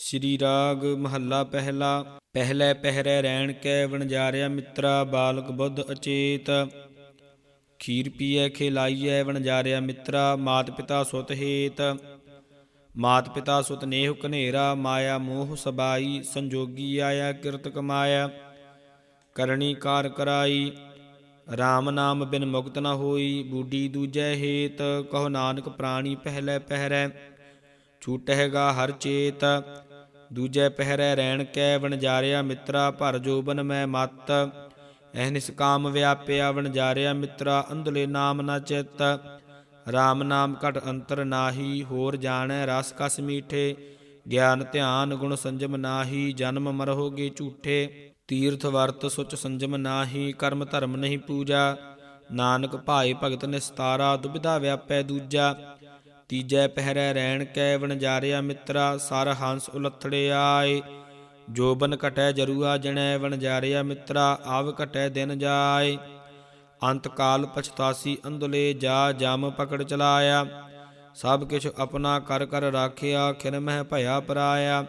ਸ੍ਰੀ ਰਾਗ ਮਹੱਲਾ ਪਹਿਲਾ, ਪਹਿਲੇ ਪਹਿਰੇ ਰਹਿਣ ਕੈ ਵਣਜਾਰਿਆ ਮਿੱਤਰਾ, ਬਾਲਕ ਬੁੱਧ ਅਚੇਤ। ਖੀਰ ਪੀਐ, ਖਿਲਾਈਐ, ਵਣਜਾਰਿਆ ਮਿੱਤਰਾ, ਮਾਤ ਪਿਤਾ ਸੁਤ ਹੇਤ। ਮਾਤ ਪਿਤਾ ਸੁਤ ਨੇਹ ਕਨੇਰਾ ਮਾਇਆ ਮੋਹ ਸਬਾਈ, ਸੰਜੋਗੀ ਆਇਆ ਕਿਰਤ ਕਮਾਇਆ। ਕਰਨੀ ਕਾਰ ਕਰਾਈ RAM ਨਾਮ ਬਿਨ ਮੁਕਤ ਨ ਹੋਈ, ਬੂਢੀ ਦੂਜੈ ਹੇਤ। ਕਹੋ ਨਾਨਕ ਪ੍ਰਾਣੀ ਪਹਿਲੇ ਪਹਿਰੈ ਛੂਟਹਿਗਾ ਹਰ ਚੇਤ। ਦੂਜੇ ਪਹਿਰੈ ਰਹਿਣ ਕੈ, ਵਣਜਾਰਿਆ ਮਿੱਤਰਾ ਭਰ ਜੋਬਨ ਮੈਂ ਮਤ। ਐ ਨਿਸਕਾਮ ਵਿਆਪਿਆ, ਵਣਜਾਰਿਆ ਮਿੱਤਰਾ, ਅੰਧਲੇ ਨਾਮ ਨਾ ਚਿਤ। RAM ਨਾਮ ਘਟ ਅੰਤਰ ਨਾਹੀ, ਹੋਰ ਜਾਣੈ ਰਸ ਕਸ ਮੀਠੇ। ਗਿਆਨ ਧਿਆਨ ਗੁਣ ਸੰਜਮ ਨਾਹੀ, ਜਨਮ ਮਰਹੋਗੇ ਝੂਠੇ। ਤੀਰਥ ਵਰਤ ਸੁਚ ਸੰਜਮ ਨਾਹੀ, ਕਰਮ ਧਰਮ ਨਹੀਂ ਪੂਜਾ। ਨਾਨਕ ਭਾਏ ਭਗਤ ਨਿਸਤਾਰਾ, ਦੁਬਿਧਾ ਵਿਆਪੈ ਦੂਜਾ। ਤੀਜੈ ਪਹਿਰੈ ਰਹਿਣ ਕੈ ਵਣਜਾਰਿਆ ਮਿੱਤਰਾ, ਸਰ ਹੰਸ ਉਲਥੜੇ ਆਏ। ਜੋਬਨ ਘਟੈ ਜਰੂਆ ਜਣੈ ਵਣਜਾਰਿਆ ਮਿੱਤਰਾ, ਆਵ ਘਟੈ ਦਿਨ ਜਾਏ। ਅੰਤ ਕਾਲ ਪਛਤਾਸੀ ਅੰਧਲੇ ਜਾ, ਜਮ ਪਕੜ ਚਲਾਇਆ। ਸਭ ਕਿਛ ਆਪਣਾ ਕਰ ਕਰ ਰਾਖਿਆ, ਖਿਨ ਮਹਿ ਭਇਆ ਪਰਾਇਆ।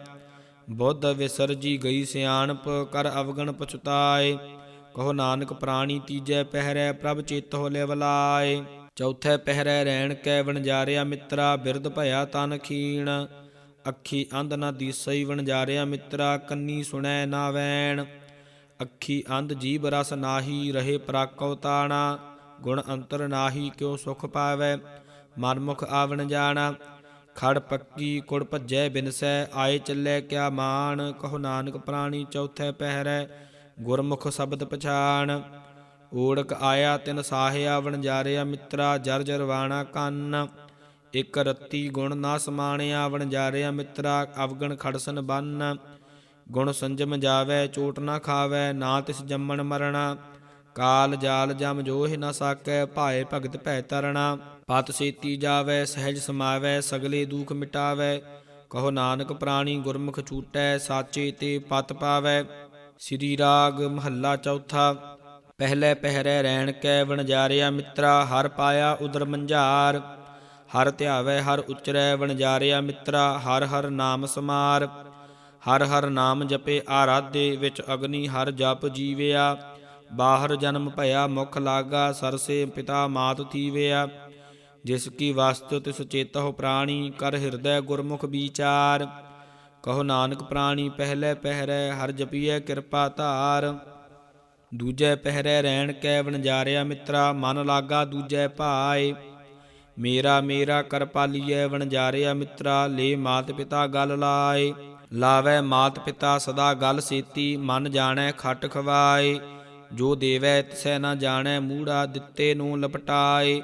ਬੁੱਧ ਵਿਸਰਜੀ ਗਈ ਸਿਆਣਪ, ਕਰ ਅਵਗਣ ਪਛਤਾਏ। ਕਹੋ ਨਾਨਕ ਪ੍ਰਾਣੀ ਤੀਜੈ ਪਹਿਰੈ, ਪ੍ਰਭ ਚੇਤੋ ਲਿਵਲਾਏ ਚੌਥੇ ਪਹਿਰੈ ਰਹਿਣ ਕੈ ਵਣਜਾਰਿਆ ਮਿੱਤਰਾ, ਬਿਰਧ ਭਇਆ ਤਨ ਖੀਣ। ਅੱਖੀ ਅੰਧ ਨਾ ਦੀਸਈ ਵਣਜਾਰਿਆ ਮਿੱਤਰਾ, ਕੰਨੀ ਸੁਣੈ ਨਾ ਵੈਣ। ਅੱਖੀ ਅੰਧ ਜੀਬ ਰਸ ਨਾਹੀ, ਰਹੇ ਪ੍ਰਾਕਉ ਤਾਣਾ। ਗੁਣ ਅੰਤਰ ਨਾਹੀ ਕਿਉ ਸੁਖ ਪਾਵੈ, ਮਨਮੁਖ ਆਵਣ ਜਾਣਾ ਖੜ ਪੱਕੀ ਕੁੜ ਭੱਜੈ ਬਿਨਸੈ, ਆਏ ਚੱਲੇ ਕਿਆ ਮਾਨ ਕਹੋ ਨਾਨਕ ਪ੍ਰਾਣੀ ਚੌਥੇ ਪਹਿਰੈ, ਗੁਰਮੁਖ ਸ਼ਬਦ ਪਛਾਣ। ਓੜਕ ਆਇਆ ਤਿਨ ਸਾਹਿਆ ਵਣਜਾਰਿਆ ਮਿੱਤਰਾ ਜਰ ਜਰਵਾਣਾ ਕੰਨ। ਇਕ ਰੱਤੀ ਗੁਣ ਨਾ ਸਮਾਣਿਆ ਵਣਜਾਰਿਆ ਮਿੱਤਰਾ ਅਵਗਣ ਖੜਸਨ ਬੰਨ। ਗੁਣ ਸੰਜਮ ਜਾਵੇ ਚੋਟ ਨਾ ਖਾਵੇ ਨਾ ਤਿਸ ਜੰਮਣ ਮਰਣਾ। ਕਾਲ ਜਾਲ ਜਮ ਜੋਹਿ ਨ ਸਾਕੈ ਭਾਏ ਭਗਤ ਭੈ ਤਰਣਾ। ਪਤ ਸੇਤੀ ਜਾਵੇ ਸਹਿਜ ਸਮਾਵੇ ਸਗਲੇ ਦੁਖ ਮਿਟਾਵੇ। ਕਹੋ ਨਾਨਕ ਪ੍ਰਾਣੀ ਗੁਰਮੁਖ ਛੂਟੈ ਸਾਚੇ ਤੇ ਪਤ ਪਾਵੇ। ਸ੍ਰੀ ਰਾਗ ਮਹੱਲਾ ਚੌਥਾ। ਪਹਿਲੇ ਪਹਿਰੇ ਰਹਿਣ ਕੈ ਵਣਜਾਰਿਆ ਮਿੱਤਰਾ, ਹਰ ਪਾਇਆ ਉਦਰ ਮੰਝਾਰ। ਹਰ ਧਿਆਵੇ ਹਰ ਉਚਰੈ ਵਣਜਾਰਿਆ ਮਿੱਤਰਾ, ਹਰ ਹਰ ਨਾਮ ਸਮਾਰ। ਹਰ ਹਰ ਨਾਮ ਜਪੇ ਆਰਾਧੇ ਵਿੱਚ ਅਗਨੀ, ਹਰ ਜਪ ਜੀਵਿਆ। ਬਾਹਰ ਜਨਮ ਭਇਆ ਮੁਖ ਲਾਗਾ ਸਰਸੇ ਪਿਤਾ ਮਾਤ ਥੀਵਿਆ। ਜਿਸ ਕੀ ਵਸਤੁ ਤਿਸ ਚੇਤਹੁ ਪ੍ਰਾਣੀ, ਕਰ ਹਿਰਦੈ ਗੁਰਮੁਖ ਵਿਚਾਰ। ਕਹੋ ਨਾਨਕ ਪ੍ਰਾਣੀ, ਪਹਿਲੇ ਪਹਿਰੇ ਹਰ ਜਪੀਐ ਕਿਰਪਾ ਧਾਰ। ਦੂਜੈ ਪਹਿਰੈ ਰਹਿਣ ਕੈ ਵਣਜਾਰਿਆ ਮਿੱਤਰਾ, ਮਨ ਲਾਗਾ ਦੂਜੈ ਭਾਏ। ਮੇਰਾ ਮੇਰਾ ਕਰ ਪਾਲੀਐ ਵਣਜਾਰਿਆ ਮਿੱਤਰਾ, ਲੈ ਮਾਤ ਪਿਤਾ ਗਲ ਲਾਏ। ਲਾਵੇ ਮਾਤ ਪਿਤਾ ਸਦਾ ਗਲ ਸੇਤੀ, ਮਨ ਜਾਣੈ ਖਟ ਖਵਾਏ। ਜੋ ਦੇਵੈ ਤਿਸੈ ਨਾ ਜਾਣੈ, ਮੂੜਾ ਦਿੱਤੇ ਨੂੰ ਲਪਟਾਏ।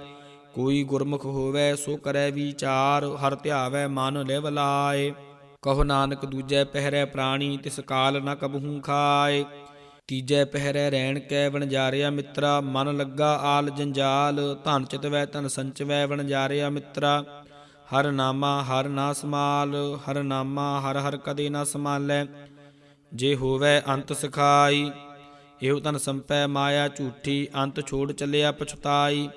ਕੋਈ ਗੁਰਮੁਖ ਹੋਵੇ ਸੋ ਕਰੈ ਵਿਚਾਰ, ਹਰ ਧਿਆਵੈ ਮਨ ਲਿਵ ਲਾਏ। ਕਹੋ ਨਾਨਕ, ਦੂਜੈ ਪਹਿਰੈ ਪ੍ਰਾਣੀ, ਤਿਸ ਕਾਲ ਨ ਕਬਹੂ ਖਾਏ। ਤੀਜੈ ਪਹਿਰੈ ਰਹਿਣ ਕੈ ਵਣਜਾਰਿਆ ਮਿੱਤਰਾ, ਮਨ ਲੱਗਾ ਆਲ ਜੰਜਾਲ, ਧਨ ਚਿਤਵੈ ਧਨ ਸੰਚਵੈ ਵਣਜਾਰਿਆ ਮਿੱਤਰਾ। ਹਰ ਨਾਮਾ ਹਰ ਨਾ ਸਮਾਲ, ਹਰ ਨਾਮਾ ਹਰ ਹਰ ਕਦੇ ਨਾ ਸਮਾਲੈ। ਜੇ ਹੋਵੇ ਅੰਤ ਸਿਖਾਈ, ਇਹੋ ਤਨ ਸੰਪੈ ਮਾਇਆ ਝੂਠੀ, ਅੰਤ ਛੋੜ ਚੱਲਿਆ ਪਛਤਾਈ।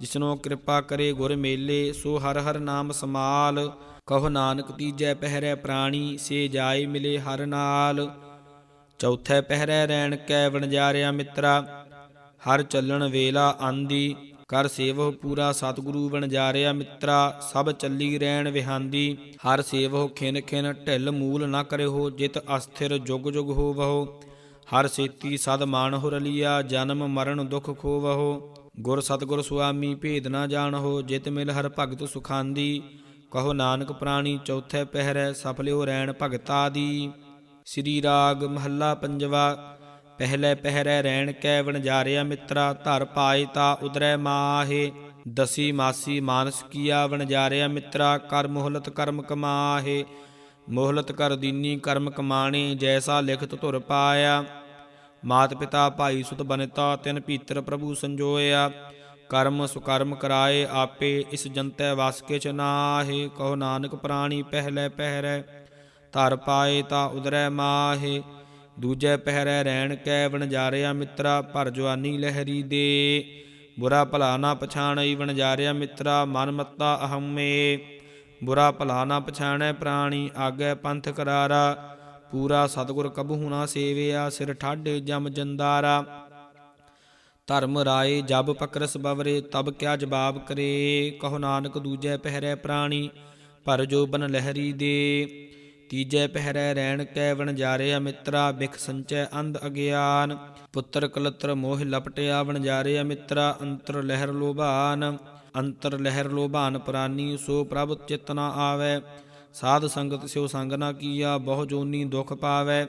ਜਿਸਨੋ ਕਿਰਪਾ ਕਰੇ ਗੁਰ ਮੇਲੇ, ਸੋ ਹਰ ਹਰ ਨਾਮ ਸਮਾਲ। ਕਹੋ ਨਾਨਕ ਤੀਜੈ ਪਹਿਰੈ ਪ੍ਰਾਣੀ, ਸੇ ਜਾਏ ਮਿਲੇ ਹਰ ਨਾਲ। ਚੌਥੇ ਪਹਿਰੇ ਰਹਿਣ ਕੈ ਵਣਜਾਰਿਆ ਮਿੱਤਰਾ, ਹਰ ਚੱਲਣ ਵੇਲਾ ਆਂਦੀ, ਕਰ ਸੇਵਹੁ ਪੂਰਾ ਸਤਿਗੁਰੂ ਵਣਜਾਰਿਆ ਮਿੱਤਰਾ, ਸਭ ਚੱਲੀ ਰਹਿਣ ਵਿਹਾਂਦੀ, ਹਰ ਸੇਵਹੁ ਖਿਨ ਖਿਨ ਢਿੱਲ ਮੂਲ ਨਾ ਕਰਿਓ ਜਿਤ ਅਸਥਿਰ ਜੁਗ ਜੁਗ ਹੋਵਹੁ, ਹਰ ਸੇਤੀ ਸਦ ਮਾਨਹੁ ਰਲੀਆ, ਜਨਮ ਮਰਨ ਦੁਖ ਖੋਵਹੁ, ਗੁਰ ਸਤਿਗੁਰ ਸੁਆਮੀ ਭੇਦ ਨਾ ਜਾਣਹੁ, ਜਿਤ ਮਿਲ ਹਰ ਭਗਤ ਸੁਖਾਂਦੀ, ਕਹੋ ਨਾਨਕ ਪ੍ਰਾਣੀ ਚੌਥੇ ਪਹਿਰੇ ਸਫਲਿਓ ਰਹਿਣ ਭਗਤਾ ਦੀ ਸ੍ਰੀ ਰਾਗ ਮਹੱਲਾ ਪੰਜਵਾ, ਪਹਿਲੇ ਪਹਿਰੇ ਰਹਿਣ ਕੈ ਵਣਜਾਰਿਆ ਮਿੱਤਰਾ, ਧਰ ਪਾਏ ਤਾ ਉਦਰੈ ਮਾਹੇ, ਦਸੀ ਮਾਸੀ ਮਾਨਸ ਕੀਆ ਵਣਜਾਰਿਆ ਮਿੱਤਰਾ, ਕਰ ਮੋਹਲਤ ਕਰਮ ਕਮਾਹੇ, ਮੋਹਲਤ ਕਰ ਦੀਨੀ ਕਰਮ ਕਮਾਣੇ, ਜੈਸਾ ਲਿਖਤ ਧੁਰ ਪਾਇਆ। ਮਾਤ ਪਿਤਾ ਭਾਈ ਸੁਤ ਬਨਤਾ, ਤਿਨ ਭੀਤਰ ਪ੍ਰਭੂ ਸੰਜੋਇਆ। ਕਰਮ ਸੁਕਰਮ ਕਰਾਏ ਆਪੇ, ਇਸ ਜੰਤੈ ਵਸ ਕੇ ਚ ਨਾਹੇ, ਕਹੋ ਨਾਨਕ ਪ੍ਰਾਣੀ ਪਹਿਲੇ ਪਹਿਰੇ। ਧਰ ਪਾਏ ਤਾਂ ਉਦਰੈ ਮਾਹੇ। ਦੂਜੈ ਪਹਿਰੇ ਰਹਿਣ ਕੈ ਵਣਜਾਰਿਆ ਮਿੱਤਰਾ, ਭਰ ਜਵਾਨੀ ਲਹਿਰੀ ਦੇ। ਬੁਰਾ ਭਲਾ ਨਾ ਪਛਾਣਈ ਵਣਜਾਰਿਆ ਮਿੱਤਰਾ, ਮਨ ਮੱਤਾ ਅਹੰਮੇ ਬੁਰਾ ਭਲਾ ਨਾ ਪਛਾਣੈ ਪ੍ਰਾਣੀ, ਆਗੇ ਪੰਥ ਕਰਾਰਾ। ਪੂਰਾ ਸਤਿਗੁਰ ਕਬਹੂ ਨਾ ਸੇਵਿਆ, ਸਿਰ ਠਾਡੇ ਜਮ ਜੰਦਾਰਾ। ਧਰਮ ਰਾਏ ਜਬ ਪਕਰਸ ਬਵਰੇ, ਤਬ ਕਿਆ ਜਵਾਬ ਕਰੇ। ਕਹੋ ਨਾਨਕ ਦੂਜੈ ਪਹਿਰੈ ਪ੍ਰਾਣੀ ਪਰ ਜੋ ਬਨ ਲਹਿਰੀ ਦੇ। ਤੀਜੈ ਪਹਿਰੈ ਰਹਿਣ ਕੈ ਵਣਜਾਰਿਆ ਮਿੱਤਰਾ, ਬਿਖ ਸੰਚੈ ਅੰਧ ਅਗਿਆਨ। ਪੁੱਤਰ ਕਲਤਰ ਮੋਹ ਲਪਟਿਆ, ਵਣਜਾਰਿਆ ਮਿੱਤਰਾ, ਅੰਤਰ ਲਹਿਰ ਲੋਭਾਨ। ਅੰਤਰ ਲਹਿਰ ਲੋਭਾਨ ਪ੍ਰਾਨੀ, ਸੋ ਪ੍ਰਭ ਚਿਤ ਨਾ ਆਵੈ। ਸਾਧ ਸੰਗਤ ਸਿਉ ਸੰਗ ਨਾ ਕੀਆ, ਬਹੁ ਜੋਨੀ ਦੁਖ ਪਾਵੈ।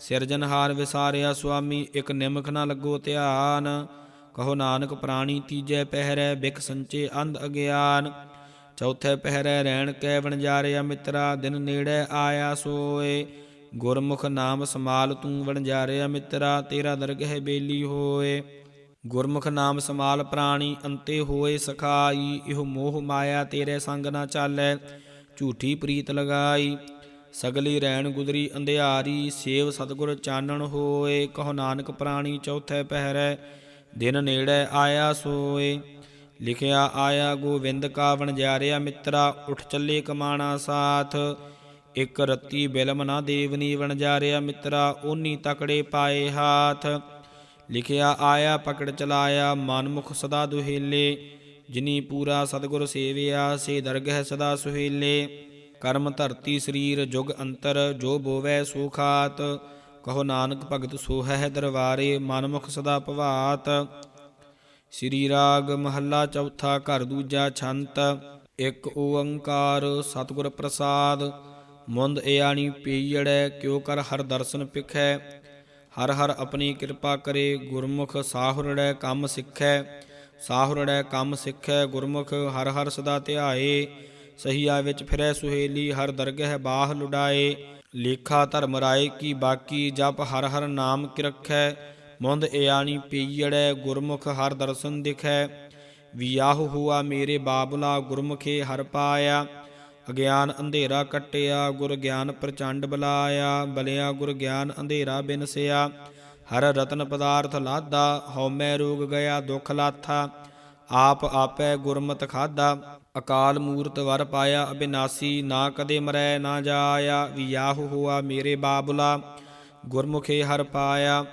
ਸਿਰਜਨਹਾਰ ਵਿਸਾਰਿਆ ਸੁਆਮੀ, ਇਕ ਨਿਮਖ ਨਾ ਲੱਗੋ ਧਿਆਨ। ਕਹੋ ਨਾਨਕ ਪ੍ਰਾਣੀ ਤੀਜੈ ਪਹਿਰੈ, ਬਿਖ ਸੰਚੇ ਅੰਧ ਅਗਿਆਨ। ਚੌਥੇ ਪਹਿਰੈ ਰਹਿਣ ਕੈ ਵਣਜਾਰਿਆ ਮਿੱਤਰਾ, ਦਿਨ ਨੇੜੇ ਆਇਆ ਸੋਏ। ਗੁਰਮੁਖ ਨਾਮ ਸਮਾਲ ਤੂੰ ਵਣਜਾਰਿਆ ਮਿੱਤਰਾ, ਤੇਰਾ ਦਰਗਹਿ ਬੇਲੀ ਹੋਏ। ਗੁਰਮੁਖ ਨਾਮ ਸਮਾਲ ਪ੍ਰਾਣੀ ਅੰਤੇ ਹੋਏ ਸਖਾਈ, ਇਹੋ ਮੋਹ ਮਾਇਆ ਤੇਰੇ ਸੰਗ ਨਾ ਚਾਲੈ, ਝੂਠੀ ਪ੍ਰੀਤ ਲਗਾਈ। ਸਗਲੀ ਰੈਣ ਗੁਦਰੀ ਅੰਧਿਆਰੀ, ਸੇਵ ਸਤਗੁਰ ਚਾਨਣ ਹੋਏ। ਕਹੋ ਨਾਨਕ ਪ੍ਰਾਣੀ ਚੌਥੇ ਪਹਿਰੈ, ਦਿਨ ਨੇੜੇ ਆਇਆ ਸੋਏ। ਲਿਖਿਆ, ਆਇਆ ਗੋਵਿੰਦ ਕਾ ਵਣਜਾਰਿਆ ਮਿੱਤਰਾ, ਉਠ ਚੱਲੇ ਕਮਾਣਾ ਸਾਥ। ਇਕ ਰਤੀ ਬਿਲਮ ਨਾ ਦੇਵਨੀ ਵਣਜਾਰਿਆ ਮਿੱਤਰਾ, ਓਨੀ ਤਕੜੇ ਪਾਏ ਹਾਥ। ਲਿਖਿਆ, ਆਇਆ ਪਕੜ ਚਲਾਇਆ, ਮਨਮੁਖ ਸਦਾ ਦੁਹੇਲੇ। ਜਿਨੀ ਪੂਰਾ ਸਤਗੁਰ ਸੇਵਿਆ, ਸੇ ਦਰਗਹਿ ਸਦਾ ਸੁਹੇਲੇ। ਕਰਮ ਧਰਤੀ ਸਰੀਰ ਜੁਗ ਅੰਤਰ, ਜੋ ਬੋਵੈ ਸੁਖਾਤ ਕਹੋ ਨਾਨਕ ਭਗਤ ਸੋ ਹੈ ਦਰਬਾਰੇ, ਮਨਮੁਖ ਸਦਾ ਭਵਾਤ। ਸ੍ਰੀ ਰਾਗ ਮਹੱਲਾ ਚੌਥਾ ਘਰ ਦੂਜਾ ਛੰਤ, ਇੱਕ ਓੰਕਾਰ ਸਤਿਗੁਰ ਪ੍ਰਸਾਦ, ਮੁੰਦ ਏਆਣੀ ਪੀੜੈ, ਕਿਉ ਕਰ ਹਰ ਦਰਸ਼ਨ ਪਿਖੈ, ਹਰ ਹਰ ਆਪਣੀ ਕਿਰਪਾ ਕਰੇ, ਗੁਰਮੁਖ ਸਾਹੁਰੜੈ ਕੰਮ ਸਿੱਖੈ, ਸਾਹੁਰੜੈ ਕੰਮ ਸਿੱਖੈ, ਗੁਰਮੁਖ ਹਰ ਹਰ ਸਦਾ ਧਿਆਏ, ਸਹੀਆ ਵਿੱਚ ਫਿਰੈ ਸੁਹੇਲੀ, ਹਰ ਦਰਗਹਿ ਬਾਹ ਲੁਡਾਏ, ਲੇਖਾ ਧਰਮ ਰਾਏ ਕੀ ਬਾਕੀ, ਜਪ ਹਰ ਹਰ ਨਾਮ ਕਿਰਖੈ ਮੁੰਦ ਏਆਣੀ ਪੀੜੈ ਗੁਰਮੁਖ ਹਰ ਦਰਸ਼ਨ ਦਿਖੈ। ਵਿਆਹ ਹੁਆ ਮੇਰੇ ਬਾਬਲਾ, ਗੁਰਮੁਖੇ ਹਰ ਪਾਇਆ। ਅਗਿਆਨ ਅੰਧੇਰਾ ਕੱਟਿਆ, ਗੁਰ ਗਿਆਨ ਪ੍ਰਚੰਡ ਬਲਾਇਆ। ਬਲਿਆ ਗੁਰ ਗਿਆਨ ਅੰਧੇਰਾ ਬਿਨਸਿਆ। ਹਰ ਰਤਨ ਪਦਾਰਥ ਲਾਦਾ ਹਉਮੈ ਰੋਗ ਗਿਆ, ਦੁਖ ਲਾਥਾ। ਆਪ ਆਪੈ ਗੁਰਮਤ ਖਾਦਾ ਅਕਾਲ ਮੂਰਤ ਵਰ ਪਾਇਆ, ਅਬਿਨਾਸੀ, ਨਾ ਕਦੇ ਮਰੈ, ਨਾ ਜਾਇਆ। ਵਿਆਹ ਹੋਆ ਮੇਰੇ ਬਾਬਲਾ, ਗੁਰਮੁਖੇ ਹਰ ਪਾਇਆ।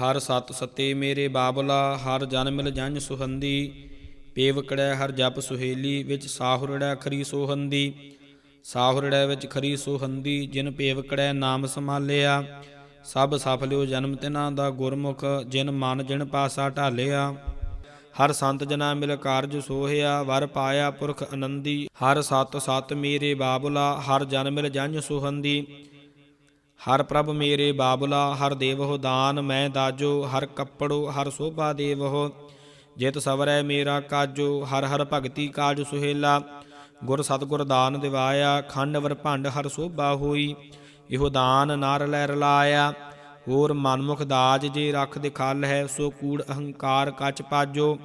ਹਰ ਸਤ ਸਤੇ ਮੇਰੇ ਬਾਬਲਾ, ਹਰ ਜਨ ਮਿਲ ਜੰਝ ਸੁਹੰਦੀ। ਪੇਵਕੜੈ ਹਰ ਜਪ ਸੁਹੇਲੀ, ਵਿੱਚ ਸਾਹੁਰੜੈ ਖਰੀ ਸੋਹੰਦੀ। ਸਾਹੁਰੜੈ ਵਿੱਚ ਖਰੀ ਸੋਹੰਦੀ, ਜਿਨ ਪੇਵਕੜੈ ਨਾਮ ਸੰਭਾਲਿਆ। ਸਭ ਸਫਲਿਓ ਜਨਮ ਤਿਨਾ ਦਾ ਗੁਰਮੁਖ, ਜਿਨ ਮਨ ਜਿਨ ਪਾਸਾ ਢਾਲਿਆ। ਹਰ ਸੰਤ ਜਨਾ ਮਿਲ ਕਾਰਜ ਸੋਹਿਆ, ਵਰ ਪਾਇਆ ਪੁਰਖ ਆਨੰਦੀ। ਹਰ ਸਤ ਸਤ ਮੇਰੇ ਬਾਬਲਾ, ਹਰ ਜਨ ਮਿਲ ਜੰਝ ਸੁਹੰਦੀ। ਹਰ ਪ੍ਰਭ ਮੇਰੇ ਬਾਬੁਲਾ, ਹਰ ਦੇਵਹੁ ਦਾਨ ਮੈਂ ਦਾਜੋ, ਹਰ ਕੱਪੜੋ, ਹਰ ਸੋਭਾ ਦੇਵਹੁ। ਜਿਤ ਸਵਰੈ ਮੇਰਾ ਕਾਜੋ, ਹਰ ਹਰ ਭਗਤੀ ਕਾਜ ਸੁਹੇਲਾ। ਗੁਰ ਸਤਗੁਰ ਦਾਨ ਦਿਵਾਇਆ, ਖੰਡ ਵਰ ਭੰਡ ਹਰ ਸੋਭਾ ਹੋਈ। ਇਹੋ ਦਾਨ ਨਾਰ ਲੈ ਰਲਾਇਆ ਹੋਰ ਮਨਮੁਖ ਦਾਜ ਜੇ ਰੱਖ ਦਿਖਾਲ ਹੈ, ਸੋ ਕੂੜ ਅਹੰਕਾਰ ਕਚ ਪਾਜੋ।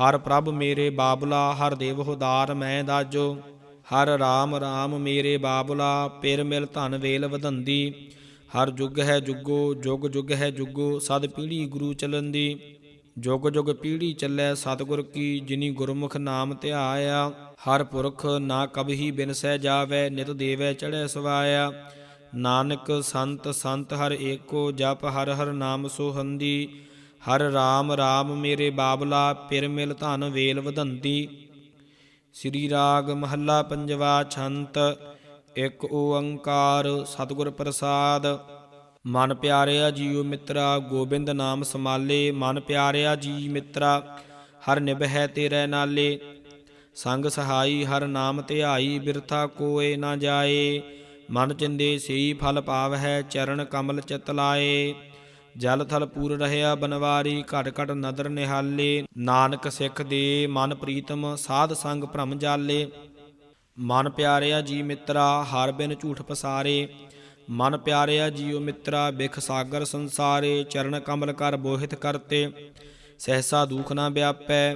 ਹਰ ਪ੍ਰਭ ਮੇਰੇ ਬਾਬਲਾ, ਹਰ ਦੇਵਹੁ ਦਾਰ ਮੈਂ ਦਾਜੋ। ਹਰ ਰਾਮ ਰਾਮ ਮੇਰੇ ਬਾਬਲਾ, ਪਿਰ ਮਿਲ ਧਨ ਵੇਲ ਵਧੰਦੀ। ਹਰ ਜੁਗ ਹੈ ਜੁਗੋ, ਜੁਗ ਜੁਗ ਹੈ ਜੁਗੋ, ਸਦ ਪੀੜੀ ਗੁਰੂ ਚਲੰਦੀ। ਜੁਗ ਜੁਗ ਪੀੜੀ ਚੱਲੈ ਸਤਿਗੁਰ ਕੀ, ਜਿਨੀ ਗੁਰਮੁਖ ਨਾਮ ਧਿਆਇਆ। ਹਰ ਪੁਰਖ ਨਾ ਕਬਹੀ ਬਿਨਸੈ ਜਾਵੈ, ਨਿਤ ਦੇਵੈ ਚੜ੍ਹੈ ਸਵਾਇਆ। ਨਾਨਕ ਸੰਤ ਸੰਤ ਹਰ ਏਕੋ, ਜਪ ਹਰ ਹਰ ਨਾਮ ਸੋਹੰਦੀ। ਹਰ ਰਾਮ ਰਾਮ ਮੇਰੇ ਬਾਬਲਾ, ਪਿਰ ਮਿਲ ਧਨ ਵੇਲ ਵਧੰਦੀ। ਸ੍ਰੀ ਰਾਗ ਮਹੱਲਾ ਪੰਜਵਾ ਛੰਤ, ਇੱਕ ਓੰਕਾਰ ਸਤਿਗੁਰ ਪ੍ਰਸਾਦ। ਮਨ ਪਿਆਰਿਆ ਜੀਉ ਮਿੱਤਰਾ, ਗੋਬਿੰਦ ਨਾਮ ਸਮਾਲੇ, ਮਨ ਪਿਆਰਿਆ ਜੀ ਮਿੱਤਰਾ, ਹਰ ਨਿਭੈ ਤੇਰੇ ਨਾਲੇ। ਸੰਗ ਸਹਾਈ ਹਰ ਨਾਮ ਧਿਆਈ, ਬਿਰਥਾ ਕੋਏ ਨਾ ਜਾਏ। ਮਨ ਚਿੰਦੇ ਸਈ ਫਲ ਪਾਵਹਿ, ਚਰਨ ਕਮਲ ਚਿਤ ਲਾਏ। ਜਲ ਥਲ ਪੂਰ ਰਹਿਆ ਬਨਵਾਰੀ ਘਟ ਘਟ ਨਦਰ ਨਿਹਾਲੇ। ਨਾਨਕ ਸਿੱਖ ਦੇ ਮਨ ਪ੍ਰੀਤਮ, ਸਾਧ ਸੰਗ ਭ੍ਰਮ ਜਾਲੇ। ਮਨ ਪਿਆਰਿਆ ਜੀ ਮਿੱਤਰਾ, ਹਰ ਬਿਨ ਝੂਠ ਪਸਾਰੇ। ਮਨ ਪਿਆਰਿਆ ਜੀਉ ਮਿੱਤਰਾ, ਬਿਖ ਸਾਗਰ ਸੰਸਾਰੇ। ਚਰਨ ਕਮਲ ਕਰ ਬੋਹਿਤ ਕਰਤੇ। ਸਹਸਾ ਦੁਖ ਨਾ ਵਿਆਪੈ।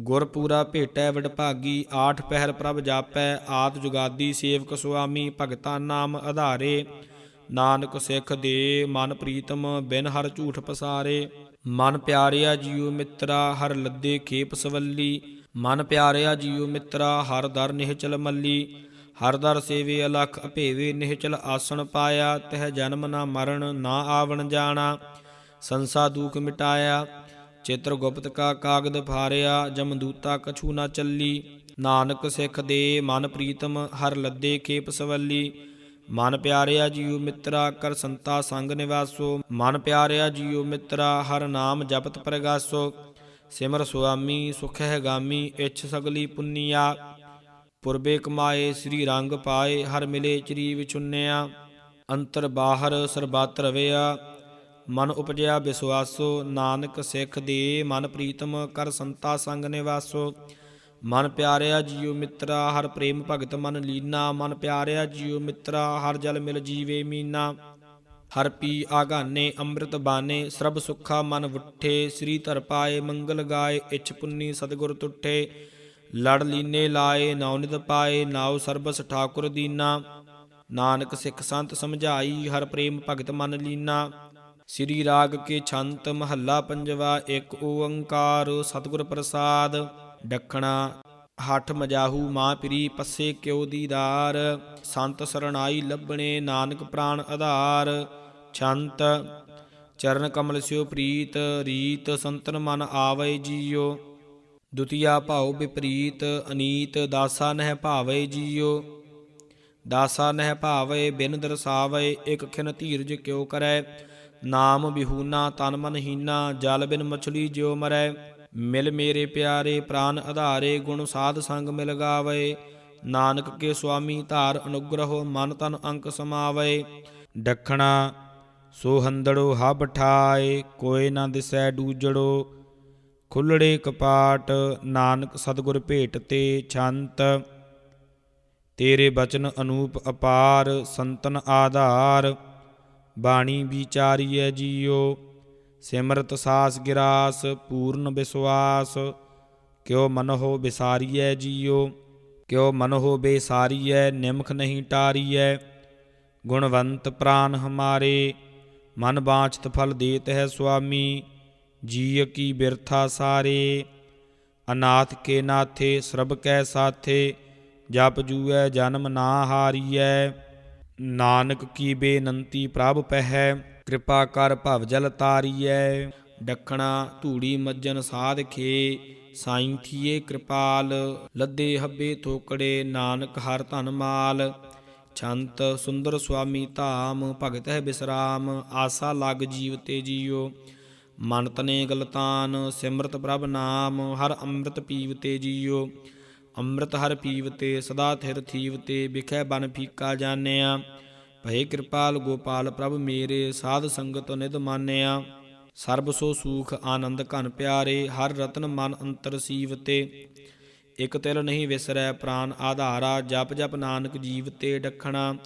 ਗੁਰ ਪੂਰਾ ਭੇਟੈ ਵਡਭਾਗੀ ਆਠ ਪਹਿਰ ਪ੍ਰਭ ਜਾਪੈ। ਆਤ ਜੁਗਾਦੀ ਸੇਵਕ ਸੁਆਮੀ, ਭਗਤਾ ਨਾਮ ਆਧਾਰੇ ਨਾਨਕ ਸਿੱਖ ਦੇ ਮਨ ਪ੍ਰੀਤਮ, ਬਿਨ ਹਰ ਝੂਠ ਪਸਾਰੇ। ਮਨ ਪਿਆਰਿਆ ਜੀਉ ਮਿੱਤਰਾ, ਹਰ ਲੱਦੇ ਖੇਪ ਸਵੱਲੀ। ਮਨ ਪਿਆਰਿਆ ਜੀਉ ਮਿੱਤਰਾ, ਹਰ ਦਰ ਨਿਹਚਲ ਮੱਲੀ। ਹਰ ਦਰ ਸੇਵੇ ਅਲਖ, ਅਭੇਵੇ ਨਿਹਚਲ ਆਸਣ ਪਾਇਆ। ਤਹ ਜਨਮ ਨਾ ਮਰਨ, ਨਾ ਆਵਣ ਜਾਣਾ। ਸੰਸਾ ਦੂਖ ਮਿਟਾਇਆ। ਚਿਤ੍ਰ ਗੁਪਤ ਕਾ ਕਾਗਦ ਫਾਰਿਆ ਜਮਦੂਤਾ ਕਛੂ ਨਾ ਚੱਲੀ। ਨਾਨਕ ਸਿੱਖ ਦੇ ਮਨ ਪ੍ਰੀਤਮ, ਹਰ ਲੱਦੇ ਖੇਪ ਸਵੱਲੀ। ਮਨ ਪਿਆਰਿਆ ਜੀਉ ਮਿੱਤਰਾ, ਕਰ ਸੰਤਾ ਸੰਗ ਨਿਵਾਸੋ। ਮਨ ਪਿਆਰਿਆ ਜੀਉ ਮਿੱਤਰਾ, ਹਰ ਨਾਮ ਜਪਤ ਪ੍ਰਗਾਸੋ। ਸਿਮਰ ਸੁਆਮੀ, ਸੁਖ ਹੈ ਗਾਮੀ, ਇਛ ਸਗਲੀ ਪੁੰਨੀਆ। ਪੁਰਬੇ ਕਮਾਏ, ਸ੍ਰੀ ਰੰਗ ਪਾਏ, ਹਰ ਮਿਲੇ ਚਰੀ ਵਿਚੁੰਨਿਆ ਅੰਤਰ ਬਾਹਰ ਸਰਬਤ ਰਵਿਆ। ਮਨ ਉਪਜਿਆ ਵਿਸਵਾਸੋ ਨਾਨਕ ਸਿੱਖ ਦੇ ਮਨ ਪ੍ਰੀਤਮ, ਕਰ ਸੰਤਾ ਸੰਗ ਨਿਵਾਸੋ। ਮਨ ਪਿਆਰਿਆ ਜੀਉ ਮਿੱਤਰਾ, ਹਰ ਪ੍ਰੇਮ ਭਗਤ ਮਨ ਲੀਨਾ। ਮਨ ਪਿਆਰਿਆ ਜੀਉ ਮਿੱਤਰਾ, ਹਰ ਜਲ ਮਿਲ ਜੀਵੇ ਮੀਨਾ। ਹਰ ਪੀ ਆਗਾਨੇ ਅੰਮ੍ਰਿਤ ਬਾਨੇ, ਸਰਬ ਸੁਖਾ ਮਨ ਵੁੱਠੇ। ਸ੍ਰੀ ਧਰ ਪਾਏ, ਮੰਗਲ ਗਾਏ, ਇਛ ਪੁੰਨੀ ਸਤਿਗੁਰ ਤੁਠੇ। ਲੜ ਲੀਨੇ ਲਾਏ ਨੌਨਿਤ ਪਾਏ, ਨਾਉ ਸਰਬਸ ਠਾਕੁਰ ਦੀਨਾ। ਨਾਨਕ ਸਿੱਖ ਸੰਤ ਸਮਝਾਈ, ਹਰ ਪ੍ਰੇਮ ਭਗਤ ਮਨ ਲੀਨਾ। ਸ੍ਰੀ ਰਾਗ ਕੇ ਛੰਤ ਮਹੱਲਾ ਪੰਜਵਾ, ਇੱਕ ਓੰਕਾਰ ਸਤਿਗੁਰ ਪ੍ਰਸਾਦ। ਡਖਣਾ ਹੱਠ ਮਜਾਹੂ ਮਾਂ ਪ੍ਰੀ ਪੱਸੇ ਕਿਉ ਦੀਦਾਰ, ਸੰਤ ਸਰਣਾਈ ਲੱਭਣੇ ਨਾਨਕ ਪ੍ਰਾਨ ਆਧਾਰ। ਛੰਤ, ਚਰਨ ਕਮਲ ਸਿਓ ਪ੍ਰੀਤ, ਰੀਤ ਸੰਤਨ ਮਨ ਆਵੈ ਜੀਓ ਦੁਤੀਆ ਭਾਉ ਵਿਪਰੀਤ, ਅਨੀਤ ਦਾਸਾ ਨਹਿ ਭਾਵੈ ਜੀਓ ਦਾਸਾ ਨਹਿ ਭਾਵੈ, ਬਿਨ ਦਰਸਾਵੈ, ਇਕ ਖਿਨ ਧੀਰਜ ਕਿਉ ਕਰੈ। ਨਾਮ ਬਿਹੂਨਾ ਤਨ ਮਨ ਹੀਨਾ, ਜਲ ਬਿਨ ਮਛਲੀ ਜਿਉ ਮਰੈ। ਮਿਲ ਮੇਰੇ ਪਿਆਰੇ ਪ੍ਰਾਨ ਆਧਾਰੇ ਗੁਣ ਸਾਧ ਸੰਗ ਮਿਲ ਗਾਵੇ। ਨਾਨਕ ਕੇ ਸੁਆਮੀ ਧਾਰ ਅਨੁਗ੍ਰਹੋ ਮਨ ਤਨ ਅੰਕ ਸਮਾਵੇ। ਡਖਣਾ ਸੋ ਹੰਦੜੋ ਹਬ ਠਾਏ ਕੋਏ ਨਾ ਦਿਸੈ ਡੂਜੜੋ। ਖੁੱਲੜੇ ਕਪਾਟ ਨਾਨਕ ਸਤਿਗੁਰ ਭੇਟ ਤੇ ਛੰਤ। ਤੇਰੇ ਬਚਨ ਅਨੂਪ ਅਪਾਰ ਸੰਤਨ ਆਧਾਰ, ਬਾਣੀ ਵਿਚਾਰੀਐ ਜੀਓ। ਸਿਮਰਤ ਸਾਸ ਗਿਰਾਸ, ਪੂਰਨ ਵਿਸਵਾਸ ਕਿਉ ਮਨਹੁ ਬਿਸਾਰੀਐ ਜੀਓ, ਕਿਉ ਮਨਹੁ ਬੇਸਾਰੀਐ, ਨਿਮਖ ਨਹੀਂ ਟਾਰੀਐ। ਗੁਣਵੰਤ ਪ੍ਰਾਨ ਹਮਾਰੇ, ਮਨ ਬਾਛਤ ਫਲ ਦੇਤ ਹੈ ਸੁਆਮੀ, ਜੀਅ ਕੀ ਬਿਰਥਾ ਸਾਰੇ। ਅਨਾਥ ਕੇ ਨਾਥੇ, ਸਰਬ ਕੈ ਸਾਥੇ, ਜਪ ਜੂਐ, ਜਨਮ ਨਾ ਹਾਰੀਐ। ਨਾਨਕ ਕੀ ਬੇਨੰਤੀ ਪ੍ਰਭ ਪਹਿ ਕਿਰਪਾ ਕਰ ਭਵ ਜਲ ਤਾਰੀਐ। ਡਖਣਾ ਧੂੜੀ ਮੱਜਨ ਸਾਧ ਖੇ। ਸਾਈਂ ਥੀਏ ਕਿਰਪਾਲ, ਲੱਦੇ ਹੱਬੇ ਥੋਕੜੇ ਨਾਨਕ ਹਰ ਧਨ ਮਾਲ। ਛੰਤ ਸੁੰਦਰ ਸੁਆਮੀ ਧਾਮ, ਭਗਤ ਹੈ ਬਿਸਰਾਮ, ਆਸਾ ਲਗ ਜੀਵ ਤੇ ਜੀਓ। ਮਨ ਤਨੇ ਗਲਤਾਨ, ਸਿਮਰਤ ਪ੍ਰਭ ਨਾਮ, ਹਰ ਅੰਮ੍ਰਿਤ ਪੀਵ ਤੇ ਜੀਓ। ਅੰਮ੍ਰਿਤ ਹਰ ਪੀਵ ਤੇ, ਸਦਾ ਥਿਰ ਥੀਵ ਤੇ, ਵਿਖੇ ਬਨ ਫੀਕਾ ਜਾਣਿਆ। ਭਏ ਕਿਰਪਾਲ ਗੋਪਾਲ ਪ੍ਰਭ ਮੇਰੇ, ਸਾਧ ਸੰਗਤ ਨਿਧ ਮਾਨਿਆ। ਸਰਬ ਸੋ ਸੂਖ ਆਨੰਦ ਘਨ ਪਿਆਰੇ, ਹਰ ਰਤਨ ਮਨ ਅੰਤਰ ਸੀਵ ਤੇ ਇਕ ਤਿਲ ਨਹੀਂ ਵਿਸਰੈ ਪ੍ਰਾਨ ਆਧਾਰਾ, ਜਪ ਜਪ ਨਾਨਕ ਜੀਵ ਤੇ ਡਖਣਾ।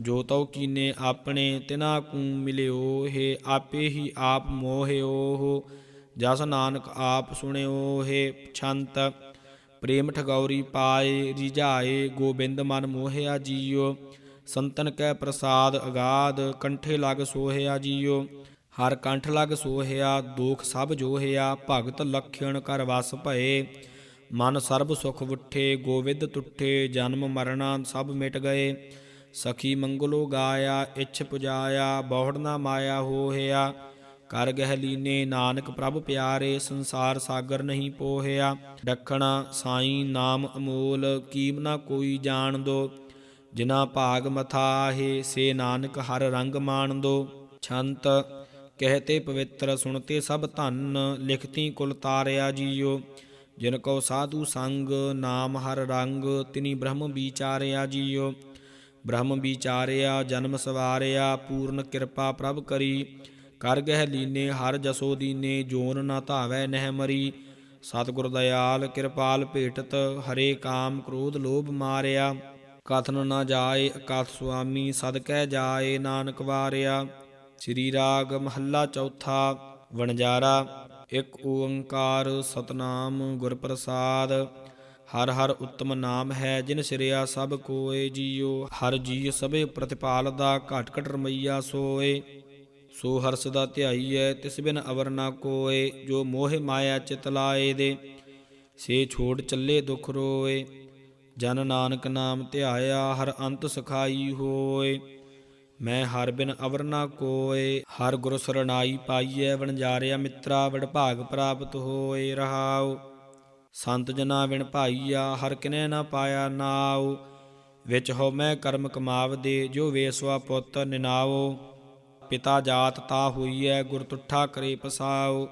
ਜੋ ਤਉ ਕੀਨੇ ਆਪਣੇ, ਤਿਨਾ ਕੂ ਮਿਲਿਓ, ਹੈ ਆਪੇ ਹੀ ਆਪ ਮੋਹਿਓ ਜਸ ਨਾਨਕ ਆਪ ਸੁਣਿਓ, ਹੈ ਛੰਤ। ਪ੍ਰੇਮ ਠਗੌਰੀ ਪਾਏ, ਰਿਝਾਏ, ਗੋਬਿੰਦ ਮਨ ਮੋਹਿਆ ਜੀਓ। ਸੰਤਨ ਕੈ ਪ੍ਰਸਾਦ ਅਗਾਦ, ਕੰਠੇ ਲਗ ਸੋਹਿਆ ਜੀਓ। ਹਰ ਕੰਠ ਲਗ ਸੋਹਿਆ, ਦੋਖ ਸਭ ਜੋਹਿਆ, ਭਗਤ ਲਖਣ ਕਰ ਵਸ ਭਏ। ਮਨ ਸਰਬ ਸੁਖ ਉਠੇ, ਗੋਵਿੰਦ ਤੁਠੇ, ਜਨਮ ਮਰਣਾ ਸਭ ਮਿਟ ਗਏ। ਸਖੀ ਮੰਗਲੋ ਗਾਇਆ, ਇਛ ਪੁਜਾਇਆ ਬਹੁੜ ਨਾ ਮਾਇਆ ਹੋਹਿਆ। ਕਰ ਗਹਿਲੀਨੇ ਨਾਨਕ ਪ੍ਰਭ ਪਿਆਰੇ, ਸੰਸਾਰ ਸਾਗਰ ਨਹੀਂ ਪੋਹਿਆ। ਡਖਣਾ ਸਾਈ ਨਾਮ ਅਮੋਲ, ਕੀਮ ਨਾ ਕੋਈ ਜਾਣ ਦੋ। ਜਿਨਾ ਭਾਗ ਮਥਾਹੇ ਸੇ ਨਾਨਕ ਹਰ ਰੰਗ ਮਾਣ ਦੋ। ਛੰਤ, ਕਹਤੇ ਪਵਿੱਤਰ, ਸੁਣਤੇ ਸਭ ਧਨ, ਲਿਖਤੀ ਕੁਲ ਤਾਰਿਆ ਜੀਓ। ਜਿਨ ਕੋ ਸਾਧੂ ਸੰਗ, ਨਾਮ ਹਰ ਰੰਗ, ਤਿਨੀ ਬ੍ਰਹਮ ਵਿਚਾਰਿਆ ਜੀਓ। ਬ੍ਰਹਮ ਵਿਚਾਰਿਆ, ਜਨਮ ਸਵਾਰਿਆ, ਪੂਰਨ ਕਿਰਪਾ ਪ੍ਰਭ ਕਰੀ। ਕਰ ਗਹਿ ਲੀਨੇ, ਹਰ ਜਸੋ ਦੀਨੇ, ਜੋਨ ਨਾ ਧਾਵੈ ਨਹਿ ਮਰੀ। ਸਤਿਗੁਰ ਦਇਆਲ, ਕਿਰਪਾਲ ਭੇਟਤ, ਹਰੇ ਕਾਮ, ਕ੍ਰੋਧ ਲੋਭ ਮਾਰਿਆ। ਕਥਨ ਨਾ ਜਾਏ ਅਕਥ ਸੁਆਮੀ ਸਦ ਕਹਿ ਜਾਏ ਨਾਨਕ ਵਾਰਿਆ। ਸ੍ਰੀ ਰਾਗ ਮਹੱਲਾ ਚੌਥਾ, ਵਣਜਾਰਾ। ਇੱਕ ਓੰਕਾਰ ਸਤਨਾਮ ਗੁਰ ਪ੍ਰਸਾਦ ਹਰ ਹਰ ਉੱਤਮ ਨਾਮ ਹੈ ਜਿਨ ਸਿਰਿਆ ਸਭ ਕੋਏ ਜੀਓ। ਹਰ ਜੀ ਸਭੇ ਪ੍ਰਤਿਪਾਲ ਦਾ ਘਟ ਘਟ ਰਮਈਆ ਸੋਏ। ਸੋ ਹਰਸ ਦਾ ਧਿਆਈਐ ਤਿਸ ਬਿਨ ਅਵਰ ਨਾ ਕੋਏ। ਜੋ ਮੋਹ ਮਾਇਆ ਚਿਤ ਲਾਏ ਦੇ, ਸੇ ਛੋੜ ਚੱਲੇ ਦੁਖ ਰੋਏ। ਜਨ ਨਾਨਕ ਨਾਮ ਧਿਆਇਆ, ਹਰ ਅੰਤ ਸਖਾਈ ਹੋਏ। ਮੈਂ ਹਰ ਬਿਨ ਅਵਰ ਨਾ ਕੋਏ, ਹਰ ਗੁਰ ਸਰਣਾਈ ਪਾਈਐ, ਵਣਜਾਰਿਆ ਮਿੱਤਰਾ ਵਡਭਾਗ ਪ੍ਰਾਪਤ ਹੋਏ ਰਹਾਉ। ਸੰਤ ਜਨਾ ਵਿਣ ਭਾਈਆ, ਹਰ ਕਿਨੈ ਨਾ ਪਾਇਆ ਨਾਉ। ਵਿੱਚ ਹੋ ਮੈਂ ਕਰਮ ਕਮਾਵਦੇ, ਜੋ ਵੇਸਵਾ ਪੁੱਤ ਨਿਨਾਓ ਪਿਤਾ ਜਾਤ ਤਾ ਹੋਈਐ, ਗੁਰ ਤੁਠਾ ਕਰੇ ਪਸਾਉ।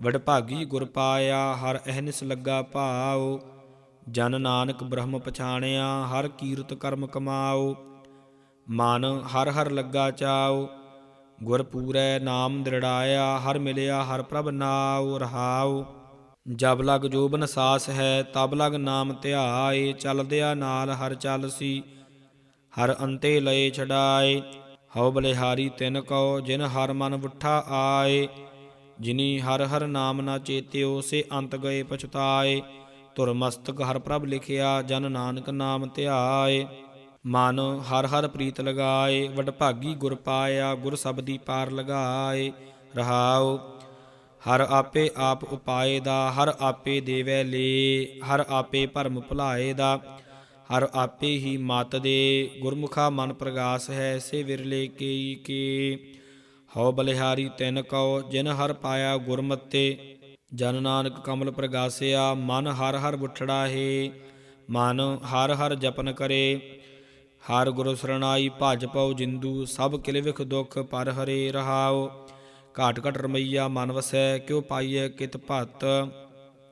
ਵਡਭਾਗੀ ਗੁਰ ਪਾਇਆ, ਹਰ ਅਹਨਿਸ ਲੱਗਾ ਭਾਉ। ਜਨ ਨਾਨਕ ਬ੍ਰਹਮ ਪਛਾਣਿਆ, ਹਰ ਕੀਰਤ ਕਰਮ ਕਮਾਓ, ਮਨ ਹਰ ਹਰ ਲੱਗਾ ਚਾਓ, ਗੁਰ ਪੂਰੈ ਨਾਮ ਦ੍ਰਿੜਾਇਆ, ਹਰ ਮਿਲਿਆ ਹਰ ਪ੍ਰਭ ਨਾਉ, ਰਹਾਉ। ਜਬ ਲਗ ਜੋਬਨ ਸਾਸ ਹੈ, ਤਬ ਲਗ ਨਾਮ ਧਿਆਏ, ਚਲਦਿਆ ਨਾਲ ਹਰ ਚਲਸੀ ਹਰ ਅੰਤੇ ਲਏ ਛਡਾਏ। ਹਉ ਬਲਿਹਾਰੀ ਤਿਨ ਕਉ, ਜਿਨ ਹਰ ਮਨ ਵੁੱਠਾ ਆਏ, ਜਿਨੀ ਹਰ ਹਰ ਨਾਮ ਨਾ ਚੇਤਿਓ, ਸੇ ਅੰਤ ਗਏ ਪਛਤਾਏ। ਧੁਰ ਮਸਤਕ ਹਰ ਪ੍ਰਭ ਲਿਖਿਆ, ਜਨ ਨਾਨਕ ਨਾਮ ਧਿਆਏ। ਮਨ ਹਰ ਹਰ ਪ੍ਰੀਤ ਲਗਾਏ ਵਡਭਾਗੀ ਗੁਰ ਪਾਇਆ, ਗੁਰ ਸਬਦੀ ਪਾਰ ਲਗਾਏ। ਰਹਾਉ, ਹਰ ਆਪੇ ਆਪ ਉਪਾਏ ਦਾ, ਹਰ ਆਪੇ ਦੇਵੈ ਲੇ, ਹਰ ਆਪੇ ਭਰਮ ਭੁਲਾਏ ਦਾ। ਹਰ ਆਪੇ ਹੀ ਮਤ ਦੇ, ਗੁਰਮੁਖਾ ਮਨ ਪ੍ਰਗਾਸ ਹੈ, ਸੇ ਵਿਰਲੇ ਕੀ ਕੀ। ਹਉ ਬਲਿਹਾਰੀ ਤਿਨ ਕਉ, ਜਿਨ ਹਰ ਪਾਇਆ ਗੁਰਮਤੇ ਜਨ ਨਾਨਕ ਕਮਲ ਪ੍ਰਗਾਸਿਆ, ਮਨ ਹਰ ਹਰ ਬੁੱਠੜਾ ਹੈ ਮਨ ਹਰ ਹਰ ਜਪਨ ਕਰੇ। ਹਰ ਗੁਰੂ ਸਰਣਾਈ ਭਜ ਪਉ ਜਿੰਦੂ, ਸਭ ਕਿਲ ਵਿਖ ਦੁਖ ਪਰ ਹਰੇ ਰਹਾਉ। ਘਾਟ ਘਟ ਰਮਈਆ ਮਨ ਵਸੈ, ਕਿਉ ਪਾਈਐ ਕਿਤ ਭਤ।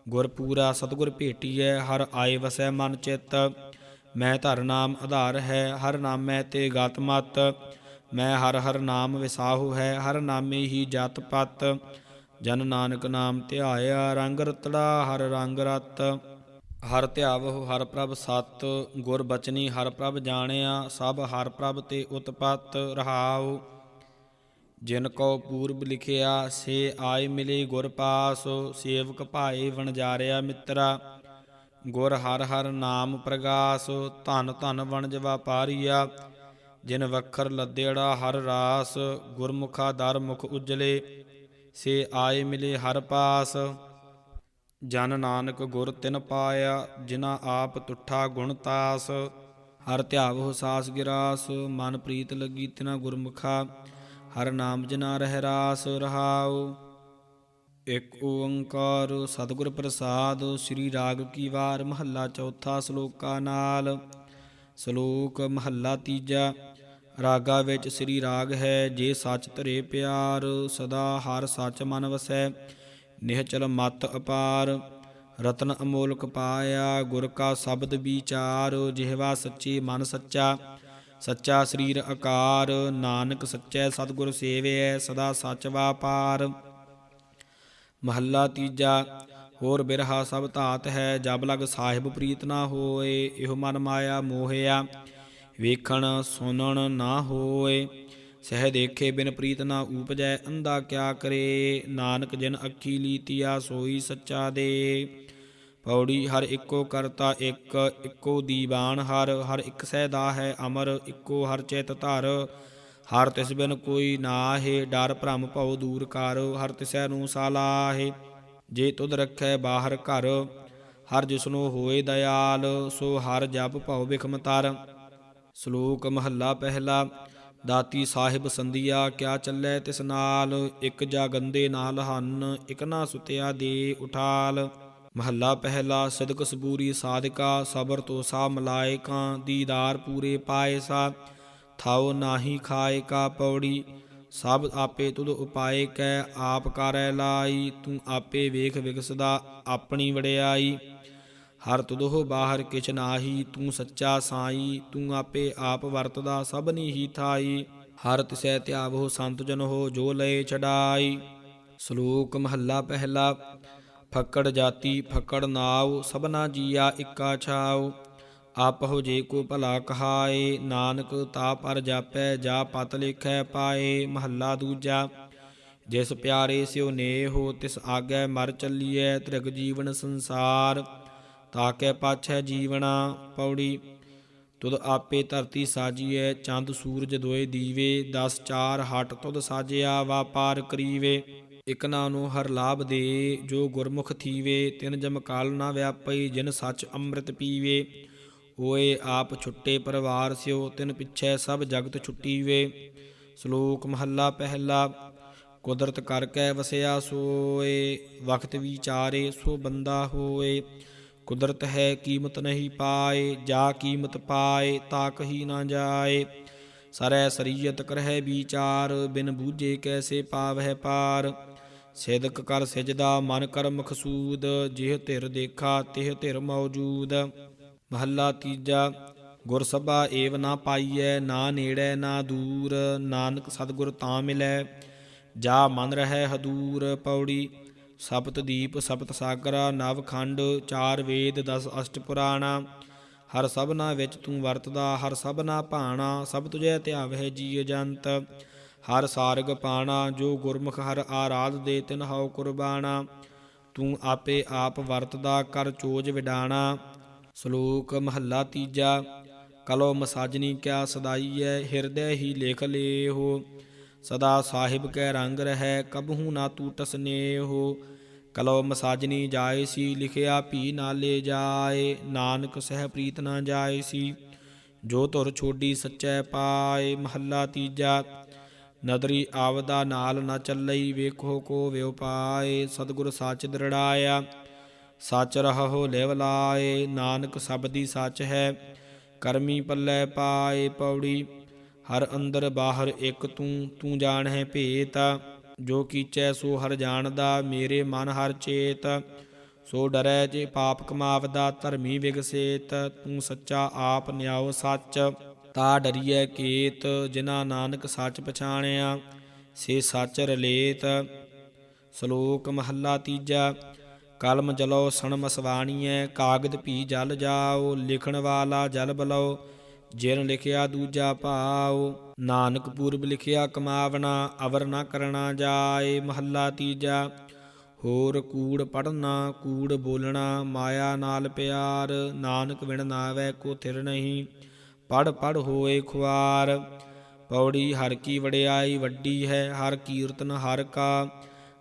ਗੁਰ ਪੂਰਾ ਸਤਗੁਰ ਭੇਟੀਐ, ਹਰ ਆਏ ਵਸੈ ਮਨ ਚਿਤ। ਮੈਂ ਧਰ ਨਾਮ ਆਧਾਰ ਹੈ, ਹਰ ਨਾਮੈ ਤੇ ਗਤ ਮਤ। ਮੈਂ ਹਰ ਹਰ ਨਾਮ ਵਿਸਾਹੂ ਹੈ, ਹਰ ਨਾਮੇ ਹੀ ਜਤ ਪਤ। ਜਨ ਨਾਨਕ ਨਾਮ ਧਿਆਇਆ, ਰੰਗ ਰਤੜਾ ਹਰ ਰੰਗ ਰਤ। ਹਰ ਧਿਆਵਹੁ, ਹਰ ਪ੍ਰਭ ਸਤ। ਗੁਰ ਬਚਨੀ, ਹਰ ਪ੍ਰਭ ਜਾਣਿਆ, ਸਭ ਹਰ ਪ੍ਰਭ ਤੇ ਉਤਪਤ ਰਹਾਉ। ਜਿਨ ਕੋ ਪੂਰਬ ਲਿਖਿਆ, ਸੇ ਆਏ ਮਿਲੇ ਗੁਰ ਪਾਸ। ਸੇਵਕ ਭਾਏ ਵਣਜਾਰਿਆ ਮਿੱਤਰਾ। ਗੁਰ ਹਰ ਹਰ ਨਾਮ ਪ੍ਰਗਾਸ। ਧਨ ਧਨ ਵਣਜ ਵਪਾਰੀਆ। ਜਿਨ ਵਖਰ ਲੱਦੇੜਾ ਹਰ ਰਾਸ। ਗੁਰਮੁਖਾ ਦਰ ਮੁਖ ਉਜਲੇ। ਸੇ ਆਏ ਮਿਲੇ ਹਰ ਪਾਸ। ਜਨ ਨਾਨਕ ਗੁਰ ਤਿਨ ਪਾਇਆ ਜਿਨਾ ਆਪ ਤੁਠਾ ਗੁਣ ਤਾਸ। ਹਰ ਧਿਆਵਹੁ ਸਾਸ ਗਿਰਾਸ, ਮਨ ਪ੍ਰੀਤ ਲੱਗੀ ਤਿਨਾ ਗੁਰਮੁਖਾ। ਹਰ ਨਾਮ ਜਿਨਾ ਰਹਿ ਰਾਸ ਰਹਾਉ। ਇਕ ਓੰਕਾਰ ਸਤਿਗੁਰ ਪ੍ਰਸਾਦ, ਸ੍ਰੀ ਰਾਗ ਕੀ ਵਾਰ ਮਹੱਲਾ ਚੌਥਾ ਸ਼ਲੋਕਾ ਨਾਲ। ਸ਼ਲੋਕ ਮਹੱਲਾ ਤੀਜਾ ਰਾਗਾ ਵਿੱਚ ਸ੍ਰੀ ਰਾਗ ਹੈ, ਜੇ ਸੱਚ ਧਰੇ ਪਿਆਰ, ਸਦਾ ਹਰ ਸੱਚ ਮਨ ਵਸੈ, ਨਿਹਚਲ ਮਤ ਅਪਾਰ। ਰਤਨ ਅਮੋਲਕ ਪਾਇਆ, ਗੁਰ ਕਾ ਸ਼ਬਦ ਵਿਚਾਰ, ਜਿਹਵਾ ਸੱਚੀ ਮਨ ਸੱਚਾ ਸੱਚਾ ਸਰੀਰ ਆਕਾਰ। ਨਾਨਕ ਸੱਚੈ ਸਤਿਗੁਰ ਸੇਵਿਐ, ਸਦਾ ਸੱਚ ਵਾਪਾਰ। ਮਹੱਲਾ ਤੀਜਾ, ਹੋਰ ਬਿਰਹਾ ਸਭ ਧਾਤ ਹੈ, ਜਬ ਲਗ ਸਾਹਿਬ ਪ੍ਰੀਤ ਨਾ ਹੋਏ, ਇਹੋ ਮਨ ਮਾਇਆ ਮੋਹਿਆ। ਵੇਖਣ ਸੁਣਨ ਨਾ ਹੋਏ। ਸਹਿ ਦੇਖੇ ਬਿਨ ਪ੍ਰੀਤ ਨਾ ਉਪਜੈ ਅੰਧਾ ਕਿਆ ਕਰੇ। ਨਾਨਕ ਜਿਨ ਅੱਖੀ ਲੀਤੀਆ ਸੋਈ ਸੱਚਾ ਦੇ। ਪੌੜੀ ਹਰ ਇੱਕੋ ਕਰਤਾ ਇੱਕ, ਇੱਕੋ ਦੀਵਾਨ ਹਰ ਹਰ ਇੱਕ ਸਹਿਦਾ ਹੈ ਅਮਰ, ਇੱਕੋ ਹਰ ਚੇਤ ਧਰ। ਹਰ ਤਿਸ ਬਿਨ ਕੋਈ ਨਾਹੇ, ਡਰ ਭ੍ਰਮ ਭਉ ਦੂਰ ਕਰ। ਹਰ ਤਿਸੈ ਨੂੰ ਸਾਲਾਹੇ, ਜੇ ਤੁਧ ਰੱਖੈ ਬਾਹਰ ਘਰ। ਹਰ ਜਿਸਨੋ ਹੋਏ ਦਇਆਲ, ਸੋ ਹਰ ਜਪ ਭਉ ਬਿਖਮ ਤਰ। ਸ਼ਲੋਕ ਮਹੱਲਾ ਪਹਿਲਾ, ਦਾਤੀ ਸਾਹਿਬ ਸੰਧਿਆ, ਕਿਆ ਚੱਲੈ ਤਿਸ ਨਾਲ? ਇੱਕ ਜਾ ਗੰਦੇ ਨਾਲ ਹਨ, ਇਕ ਨਾ ਸੁਤਿਆ ਦੇ ਉਠਾਲ। ਮਹੱਲਾ ਪਹਿਲਾ, ਸਦਕ ਸਬੂਰੀ ਸਾਧਕਾ, ਸਬਰ ਤੋ ਸਾ ਮਲਾਇਕਾਂ ਦੀਦਾਰ ਪੂਰੇ ਪਾਏ ਸਾ। ਥਾਉ ਨਾਹੀ ਖਾਏ ਕਾ ਪੌੜੀ, ਸਭ ਆਪੇ ਤੁਧ ਉਪਾਏ ਕੈ, ਆਪ ਕਰੈ ਲਾਈ, ਤੂੰ ਆਪੇ ਵੇਖ ਵਿਗਸਦਾ, ਆਪਣੀ ਵਡਿਆਈ। ਹਰ ਤੁਧੋ ਬਾਹਰ ਕਿਛ ਨਾਹੀ, ਤੂੰ ਸੱਚਾ ਸਾਈ, ਤੂੰ ਆਪੇ ਆਪ ਵਰਤਦਾ ਸਭਨੀ ਹੀ ਥਾਈ। ਹਰ ਤਿਸੈ ਧਿਆਵੋ ਸੰਤ ਜਨ ਹੋ, ਜੋ ਲਏ ਛਡਾਈ। ਸ਼ਲੋਕ ਮਹੱਲਾ ਪਹਿਲਾ, ਫੱਕੜ ਜਾਤੀ, ਫੱਕੜ ਨਾਉ, ਸਭਨਾ ਜੀਆ ਇੱਕਾ ਛਾਉ। ਆਪਹੁ ਜੇ ਕੋ ਭਲਾ ਕਹਾਏ, ਨਾਨਕ ਤਾ ਪਰ ਜਾਪੈ, ਜਾ ਪਤ ਲਿਖੈ ਪਾਏ। ਮਹੱਲਾ ਦੂਜਾ, ਜਿਸ ਪਿਆਰੇ ਸਿਉ ਨੇਹੋ ਤਿਸ ਆਗੈ ਮਰ ਚੱਲੀਐ, ਤ੍ਰਿਗ ਜੀਵਨ ਸੰਸਾਰ। ਤਾਕੈ ਪਾਛੈ ਜੀਵਣਾ ਪੌੜੀ। ਤੁਧ ਆਪੇ ਧਰਤੀ ਸਾਜੀਐ, ਚੰਦ ਸੂਰਜ ਦੋਏ ਦੀਵੇ 10 ਚਾਰ ਹਟ ਤੁਧ ਸਾਜਿਆ, ਵਾਪਾਰ ਕਰੀਵੇ। ਇਕ ਨਾਨੋ ਹਰ ਲਾਭ ਦੇ, ਜੋ ਗੁਰਮੁਖ ਥੀਵੇ, ਤਿਨ ਜਮ ਕਾਲ ਨਾ ਵਿਆਪਈ, ਜਿਨ ਸੱਚ ਅੰਮ੍ਰਿਤ ਪੀਵੇ। ਓਏ ਆਪ ਛੁੱਟੇ ਪਰਿਵਾਰ ਸਿਓ, ਤਿਨ ਪਿੱਛੇ ਸਭ ਜਗਤ ਛੁੱਟੀਵੇ। ਸ਼ਲੋਕ ਮਹੱਲਾ ਪਹਿਲਾ, ਕੁਦਰਤ ਕਰ ਕੈ ਵਸਿਆ ਸੋਏ ਵਕਤ ਵਿਚਾਰੇ ਸੋ ਬੰਦਾ ਹੋਏ। ਕੁਦਰਤ ਹੈ ਕੀਮਤ ਨਹੀਂ ਪਾਏ, ਜਾ ਕੀਮਤ ਪਾਏ ਤਾ ਕਹੀ ਨਾ ਜਾਏ। ਸਰੈ ਸਰੀਅਤ ਕਰਹਿ ਵਿਚਾਰ, ਬਿਨ ਬੂਝੇ ਕੈਸੇ ਪਾਵਹਿ ਪਾਰ ਸਿਦਕ ਕਰ ਸਿਜਦਾ ਮਨ ਕਰ ਮਖਸੂਦ, ਜਿਹ ਧਿਰ ਦੇਖਾ ਤਿਹ ਧਿਰ ਮੌਜੂਦ। ਮਹੱਲਾ ਤੀਜਾ, ਗੁਰ ਸਭਾ ਏਵ ਨਾ ਪਾਈਐ, ਨਾ ਨੇੜੈ ਨਾ ਦੂਰ। ਨਾਨਕ ਸਤਿਗੁਰ ਤਾਂ ਮਿਲੈ, ਜਾ ਮਨ ਰਹਿ ਹਦੂਰ। ਪੌੜੀ ਸਪਤ ਦੀਪ ਸਪਤ ਸਾਗਰਾ ਨਵ ਖੰਡ ਚਾਰ ਵੇਦ ਦਸ ਅਸ਼ਟ ਪੁਰਾਣਾ ਹਰ ਸਭਨਾ ਵਿੱਚ ਤੂੰ ਵਰਤਦਾ, ਹਰ ਸਭਨਾ ਭਾਣਾ, ਸਭ ਤੁਝੇ ਧਿਆਵਹਿ ਜੀ ਜੰਤ। ਹਰ ਸਾਰਗ ਪਾਣਾ, ਜੋ ਗੁਰਮੁਖ ਹਰ ਆਰਾਧ ਦੇ ਤਿਨ ਹਉ ਕੁਰਬਾਨਾ ਤੂੰ ਆਪੇ ਆਪ ਵਰਤਦਾ, ਕਰ ਚੋਜ ਵਿਡਾਣਾ। ਸ਼ਲੋਕ ਮਹੱਲਾ ਤੀਜਾ ਕਲੋ ਮਸਾਜਨੀ ਕਿਆ ਸਦਾਈ ਹੈ ਹਿਰਦੈ ਹੀ ਲੇਖ ਲੇਹੋ। ਸਦਾ ਸਾਹਿਬ ਕੈ ਰੰਗ ਰਹਿ, ਕਬਹੂ ਨਾ ਟੂਟਸ ਨੇਹੋ। ਕਲੋ ਮਸਾਜਨੀ ਜਾਏ ਸੀ, ਲਿਖਿਆ ਭੀ ਨਾਲੇ ਜਾਏ, ਨਾਨਕ ਸਹਿ ਪ੍ਰੀਤ ਨਾ ਜਾਏ ਸੀ। ਜੋ ਤੁਰ ਛੋਡੀ ਸੱਚੈ ਪਾਏ, ਮਹੱਲਾ ਤੀਜਾ, ਨਦਰੀ ਆਵਦਾ ਨਾਲ ਨਾ ਚੱਲਈ, ਵੇਖੋ ਕੋ ਵਿਉ ਪਾਏ, ਸਤਿਗੁਰ ਸੱਚ ਦ੍ਰਿੜਾਇਆ ਸੱਚ ਰਹੋ ਲਿਵ ਲਾਏ, ਨਾਨਕ ਸਬਦੀ ਸੱਚ ਹੈ, ਕਰਮੀ ਪੱਲੇ ਪਾਏ, ਪੌੜੀ ਹਰ ਅੰਦਰ ਬਾਹਰ ਇੱਕ ਤੂੰ ਤੂੰ ਜਾਣ ਹੈ ਭੇਤ, ਜੋ ਕੀਚੈ ਸੋ ਹਰ ਜਾਣਦਾ, ਮੇਰੇ ਮਨ ਹਰ ਚੇਤ। ਸੋ ਡਰੈ ਜੇ ਪਾਪ ਕਮਾਵਦਾ, ਧਰਮੀ ਵਿਗਸੇਤ, ਤੂੰ ਸੱਚਾ ਆਪ ਨਿਆਉ ਸੱਚ। ਤਾ ਡਰੀਐ ਕੇਤ, ਜਿਨਾ ਨਾਨਕ ਸੱਚ ਪਛਾਣਿਆ, ਸੇ ਸੱਚ ਰਲੇਤ। ਸ਼ਲੋਕ ਮਹੱਲਾ ਤੀਜਾ, ਕਲਮ ਜਲੋ ਸਣ ਮਸਵਾਣੀਐ, ਕਾਗਦ ਭੀ ਜਲ ਜਾਓ, ਲਿਖਣ ਵਾਲਾ ਜਲ ਬਲੋ। ਜਿਨ ਲਿਖਿਆ ਦੂਜਾ ਭਾਉ, ਨਾਨਕ ਪੂਰਬ ਲਿਖਿਆ ਕਮਾਵਣਾ, ਅਵਰ ਨਾ ਕਰਨਾ ਜਾਏ, ਮਹੱਲਾ ਤੀਜਾ। ਹੋਰ ਕੂੜ ਪੜਨਾ ਕੂੜ ਬੋਲਣਾ, ਮਾਇਆ ਨਾਲ ਪਿਆਰ, ਨਾਨਕ ਵਿਣ ਨਾਵੇ ਕੋ ਥਿਰ ਨਹੀਂ। ਪੜ ਪੜ ਹੋਏ ਖੁਆਰ, ਪੌੜੀ ਹਰ ਕੀ ਵਡਿਆਈ ਵੱਡੀ ਹੈ, ਹਰ ਕੀਰਤਨ ਹਰ ਕਾ।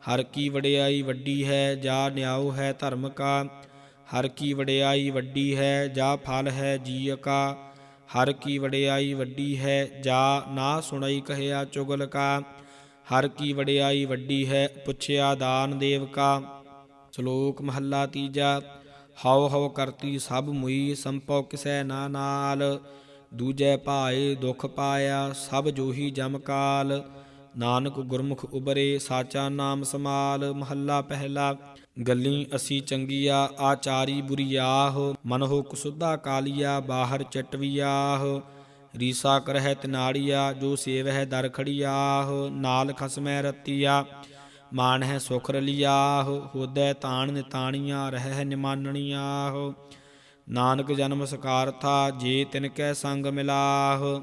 ਹਰ ਕੀ ਵਡਿਆਈ ਵੱਡੀ ਹੈ, ਜਾ ਨਿਆਉ ਹੈ ਧਰਮ ਕਾ। ਹਰ ਕੀ ਵਡਿਆਈ ਵੱਡੀ ਹੈ, ਜਾ ਫਲ ਹੈ ਜੀਅ ਕਾ। ਹਰ ਕੀ ਵਡਿਆਈ ਵੱਡੀ ਹੈ, ਜਾ ਨਾ ਸੁਣਈ ਕਹਿਆ ਚੁਗਲ ਕਾ। ਹਰ ਕੀ ਵਡਿਆਈ ਵੱਡੀ ਹੈ, ਪੁੱਛਿਆ ਦਾਨ ਦੇਵ ਕਾ। ਸ਼ਲੋਕ ਮਹੱਲਾ ਤੀਜਾ, ਹਉ ਹਉ ਕਰਤੀ ਸਭ ਮੁਈ ਸੰਪਉ ਕਿਸੈ ਨਾ ਨਾਲ। ਦੂਜੈ ਭਾਏ ਦੁਖ ਪਾਇਆ, ਸਭ ਜੋਹੀ ਜਮ ਕਾਲ। ਨਾਨਕ ਗੁਰਮੁਖ ਉਬਰੇ, ਸਾਚਾ ਨਾਮ ਸਮਾਲ। ਮਹੱਲਾ ਪਹਿਲਾ ਗੱਲੀ ਅਸੀਂ ਚੰਗੀਆ, ਆਚਾਰੀ ਬੁਰੀਆਹ ਮਨਹੁ ਕੁਸੁਧਾ ਕਾਲੀਆ, ਬਾਹਰ ਚਟਵੀਆਹ ਰੀਸਾ ਕਰਹਿ ਤਨਾੜੀਆ, ਜੋ ਸੇਵਹਿ ਦਰ ਖੜੀਆਹ ਨਾਲ ਖਸਮੈ ਰਤੀਆ ਮਾਨ ਹੈ ਸੁਖ ਰਲੀਆਹ। ਹੋਦੈ ਤਾਣ ਨਿਤਾਣੀਆਂ, ਰਹਿ ਨਿਮਾਨਣੀਆਹ। ਨਾਨਕ ਜਨਮ ਸਕਾਰਥਾ ਜੇ ਤਿਨ ਕੈ ਸੰਗ ਮਿਲਾਹ।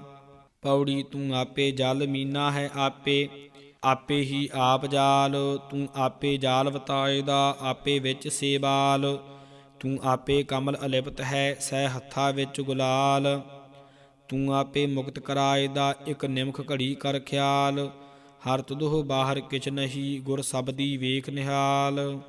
ਪੌੜੀ ਤੂੰ ਆਪੇ, ਜਲ ਮੀਨਾ ਹੈ ਆਪੇ। ਆਪੇ ਹੀ ਆਪ ਜਾਲ, ਤੂੰ ਆਪੇ ਜਾਲ ਵਤਾਏ ਦਾ, ਆਪੇ ਵਿੱਚ ਸੇਬਾਲ। ਤੂੰ ਆਪੇ ਕਮਲ ਅਲਿਪਤ ਹੈ, ਸਹਿ ਹੱਥਾ ਵਿੱਚ ਗੁਲਾਲ। ਤੂੰ ਆਪੇ ਮੁਕਤ ਕਰਾਏ ਦਾ, ਇੱਕ ਨਿਮਖ ਘੜੀ ਕਰ ਖਿਆਲ। ਹਰ ਤੁਧੋ ਬਾਹਰ ਕਿਛ ਨਹੀਂ, ਗੁਰ ਸਬਦੀ ਵੇਖ ਨਿਹਾਲ।